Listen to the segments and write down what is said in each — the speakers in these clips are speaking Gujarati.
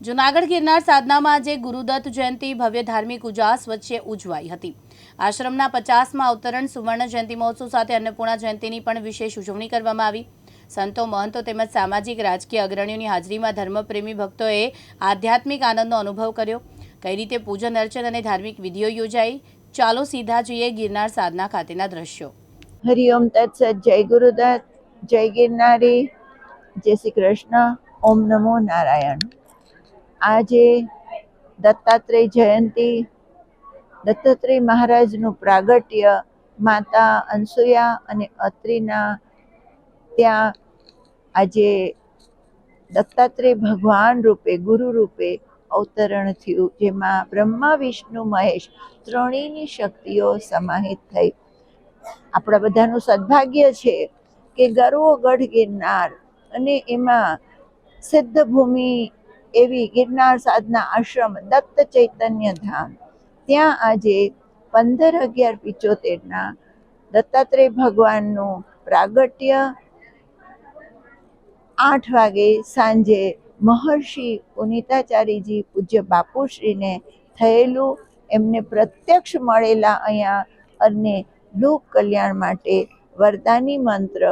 જુનાગઢ ગિરનાર સાધનામાં આજે ગુરુદત્ત જયંતિ, ભવ્ય ધાર્મિક ઉજાસ વચ્ચે ઉજવાઈ હતી. આશ્રમના પચાસમાં અવતરણ, સુવર્ણ જયંતિ મહોત્સવ સાથે અન્નપૂર્ણા જયંતિની પણ વિશેષ ઉજવણી કરવામાં આવી. સંતો મહંતો તેમજ સામાજિક રાજકીય અગ્રણીઓની હાજરીમાં ધર્મપ્રેમી ભક્તોએ આધ્યાત્મિક આનંદનો અનુભવ કર્યો. કઈ રીતે પૂજન, અર્ચન અને ધાર્મિક વિધિઓ યોજાઈ? ચાલો સીધા જોઈએ ગિરનાર સાધના ખાતેના દ્રશ્યો. હરિઓમ તત્સત, જય ગુરુદત્ત, જય ગિરનારી, જય શ્રી કૃષ્ણ, ઓમ નમો નારાયણ. આજે દત્તાત્રેય જયંતિ, દત્તાત્રેય મહારાજનું પ્રાગટ્ય, માતા અનસુયા અને અત્રિના ત્યાં આજે દત્તાત્રેય ભગવાન રૂપે, ગુરુ રૂપે અવતરણ થયું, જેમાં બ્રહ્મા, વિષ્ણુ, મહેશ ત્રણેયની શક્તિઓ સમાહિત થઈ. આપણા બધાનું સદભાગ્ય છે કે ગર્વો ગઢ ગિરનાર અને એમાં સિદ્ધ ભૂમિ એવી ગિરનાર સાધના આશ્રમ દત્ત ચૈતન્ય ધામ. ત્યાં આજે પંદર અગિયાર પિચોતેરના દત્તાત્રેય ભગવાનનું પ્રાગટ્ય આઠ વાગે સાંજે મહર્ષિ પુનિતાચાર્યજી પૂજ્ય બાપુશ્રીને થયેલું એમને પ્રત્યક્ષ મળેલા અહીંયા અને લોક કલ્યાણ માટે વરદાની મંત્ર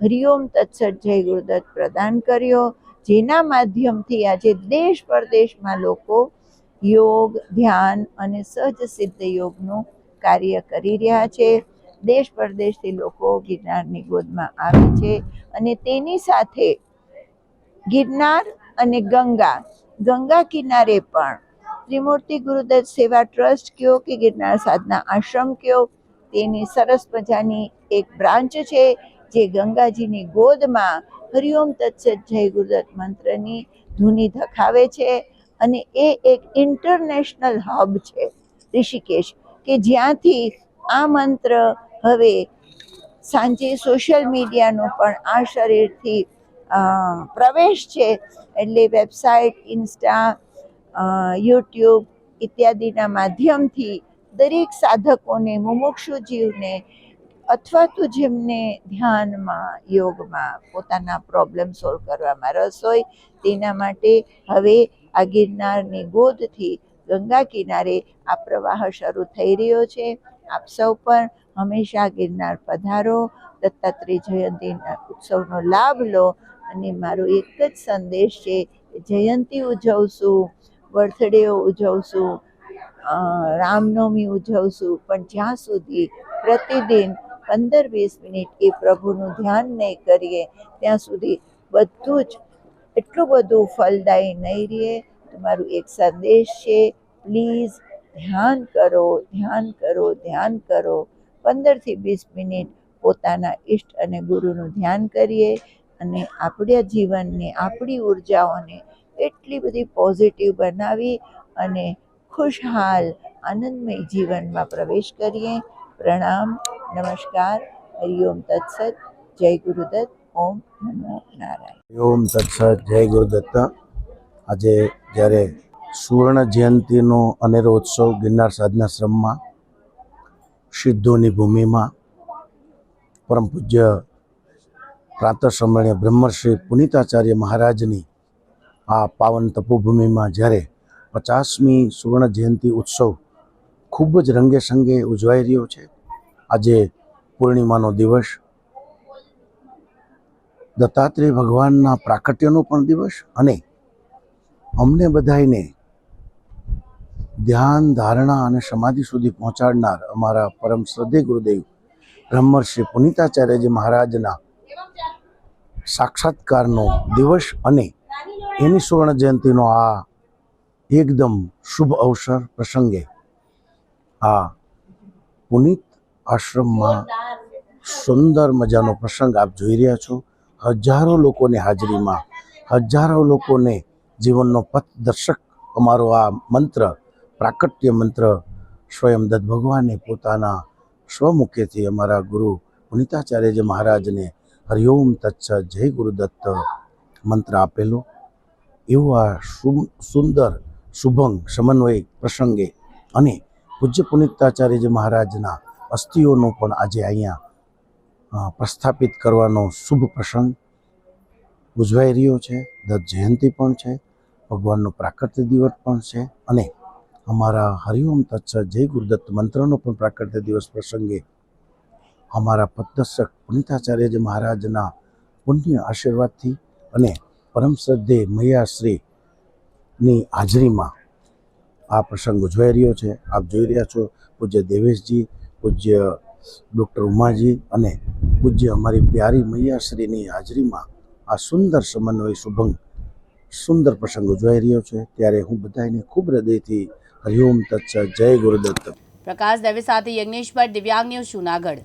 હરિઓમ તત્સત જય ગુરુદત્ત પ્રદાન કર્યો. જેના માધ્યમથી આજે દેશ પરદેશમાં લોકો યોગ, ધ્યાન અને સહજ સિદ્ધ યોગનું કાર્ય કરી રહ્યા છે. દેશ પરદેશથી લોકો ગિરનારની ગોદમાં આવે છે અને તેની સાથે ગિરનાર અને ગંગા ગંગા કિનારે પણ ત્રિમૂર્તિ ગુરુદત્ત સેવા ટ્રસ્ટ કયો કે ગિરનાર સાધના આશ્રમ કયો? તેની સરસ મજાની એક બ્રાન્ચ છે. જે ગંગાજીની ગોદમાં હરિઓમ તત્સત જય ગુરુદત્ત મંત્રની ધૂની ધખાવે છે અને એ એક ઇન્ટરનેશનલ હબ છે ઋષિકેશ, કે જ્યાંથી આ મંત્ર હવે સાંજે સોશિયલ મીડિયાનો પણ આ શરીરથી પ્રવેશ છે. એટલે વેબસાઇટ, ઇન્સ્ટા યુટ્યુબ ઇત્યાદિના માધ્યમથી દરેક સાધકોને મુમુક્ષુ જીવને અથવા તો જેમને ધ્યાનમાં, યોગમાં પોતાના પ્રોબ્લેમ સોલ્વ કરવામાં રસ હોય, તેના માટે હવે આ ગિરનારની ગોદથી ગંગા કિનારે આ પ્રવાહ શરૂ થઈ રહ્યો છે. આપ સૌ પણ હંમેશા ગિરનાર પધારો. દત્તાત્રેય જયંતિના ઉત્સવનો લાભ લો અને મારો એક જ સંદેશ છે જયંતી ઉજવશું બર્થડેઓ ઉજવશું રામનવમી ઉજવશું, પણ જ્યાં સુધી પ્રતિદિન પંદર વીસ મિનિટ એ પ્રભુનું ધ્યાન નહીં કરીએ, ત્યાં સુધી બધું જ એટલું બધું ફલદાયી નહીં રહે તમારું એક સંદેશ છે, પ્લીઝ ધ્યાન કરો ધ્યાન કરો ધ્યાન કરો. પંદરથી વીસ મિનિટ પોતાના ઈષ્ટ અને ગુરુનું ધ્યાન કરીએ અને આપણા જીવનને, આપણી ઉર્જાઓને એટલી બધી પોઝિટિવ બનાવી અને ખુશહાલ, આનંદમય જીવનમાં પ્રવેશ કરીએ. પ્રણામ. નમસ્કાર હરિઓમ તત્સત, જય ગુરુદત્ત ઓમ નમો નારાયણ. ઓમ તત્સત, જય ગુરુદત્ત આજે જ્યારે સુવર્ણ જયંતિનો અનેરો ઉત્સવ ગિરનાર સાધનાશ્રમમાં સિદ્ધોની ભૂમિમાં, પરમ પૂજ્ય પ્રાતઃસ્મરણીય બ્રહ્મર્ષિ પુનિતાચાર્ય મહારાજની આ પાવન તપોભૂમિમાં જ્યારે પચાસમી સુવર્ણ જયંતિ ઉત્સવ ખૂબ જ રંગે સંગે ઉજવાઈ રહ્યો છે આજે પૂર્ણિમાનો દિવસ. દત્તાત્રેય ભગવાનના પ્રાકટ્યનો પણ દિવસ અને અમને બધાયને ધ્યાન, ધારણા અને સમાધિ સુધી પહોંચાડનાર અમારા પરમ શ્રદ્ધે ગુરુદેવ બ્રહ્મર્ષિ પુનિતાચાર્યજી મહારાજના સાક્ષાત્કારનો દિવસ અને એની સુવર્ણ જયંતિનો આ એકદમ શુભ અવસર પ્રસંગે આ પુનિત આશ્રમમાં સુંદર મજાનો પ્રસંગ આપ જોઈ રહ્યા છો. હજારો લોકોની હાજરીમાં, હજારો લોકોને જીવનનો પથ દર્શક અમારો આ મંત્ર, પ્રાકટ્ય મંત્ર સ્વયં દત્ત ભગવાને પોતાના સ્વમુખેથી અમારા ગુરુ પુનિતાચાર્યજી મહારાજને હરિઓમ તચ્છ જય ગુરુદત્ત મંત્ર આપેલો. એવો આ સુંદર, શુભંગ સમન્વય પ્રસંગે અને પૂજ્ય પુનિતાચાર્યજી મહારાજના અસ્થિઓનું પણ આજે અહીંયા પ્રસ્થાપિત કરવાનો શુભ પ્રસંગ ઉજવાઈ રહ્યો છે. દત્ત જયંતિ પણ છે. ભગવાનનો પ્રાકૃતિક દિવસ પણ છે. અને અમારા હરિઓમ તત્સર જય ગુરુદત્ત મંત્રનો પણ પ્રાકૃતિક દિવસ પ્રસંગે અમારા પદદર્શક પુનિતાચાર્યજી મહારાજના પુણ્ય આશીર્વાદથી અને પરમ શ્રદ્ધે મૈયાશ્રીની હાજરીમાં આ પ્રસંગ ઉજવાઈ રહ્યો છે. આપ જોઈ રહ્યા છો પૂજ્ય દેવેશજી પૂજ્ય ડૉક્ટર ઉમાજી અને પૂજ્ય અમારી પ્યારી મૈયાશ્રીની હાજરીમાં આ સુંદર સમન્વય શુભંગ સુંદર પ્રસંગ ઉજવાઈ રહ્યો છે. ત્યારે હું બધાને ખૂબ હૃદયથી હરિઓમ તત્સત જય ગુરુદત્ત. પ્રકાશ દવે સાથે યજ્ઞેશ ભટ્ટ દિવ્યાંગ ન્યૂઝ જુનાગઢ.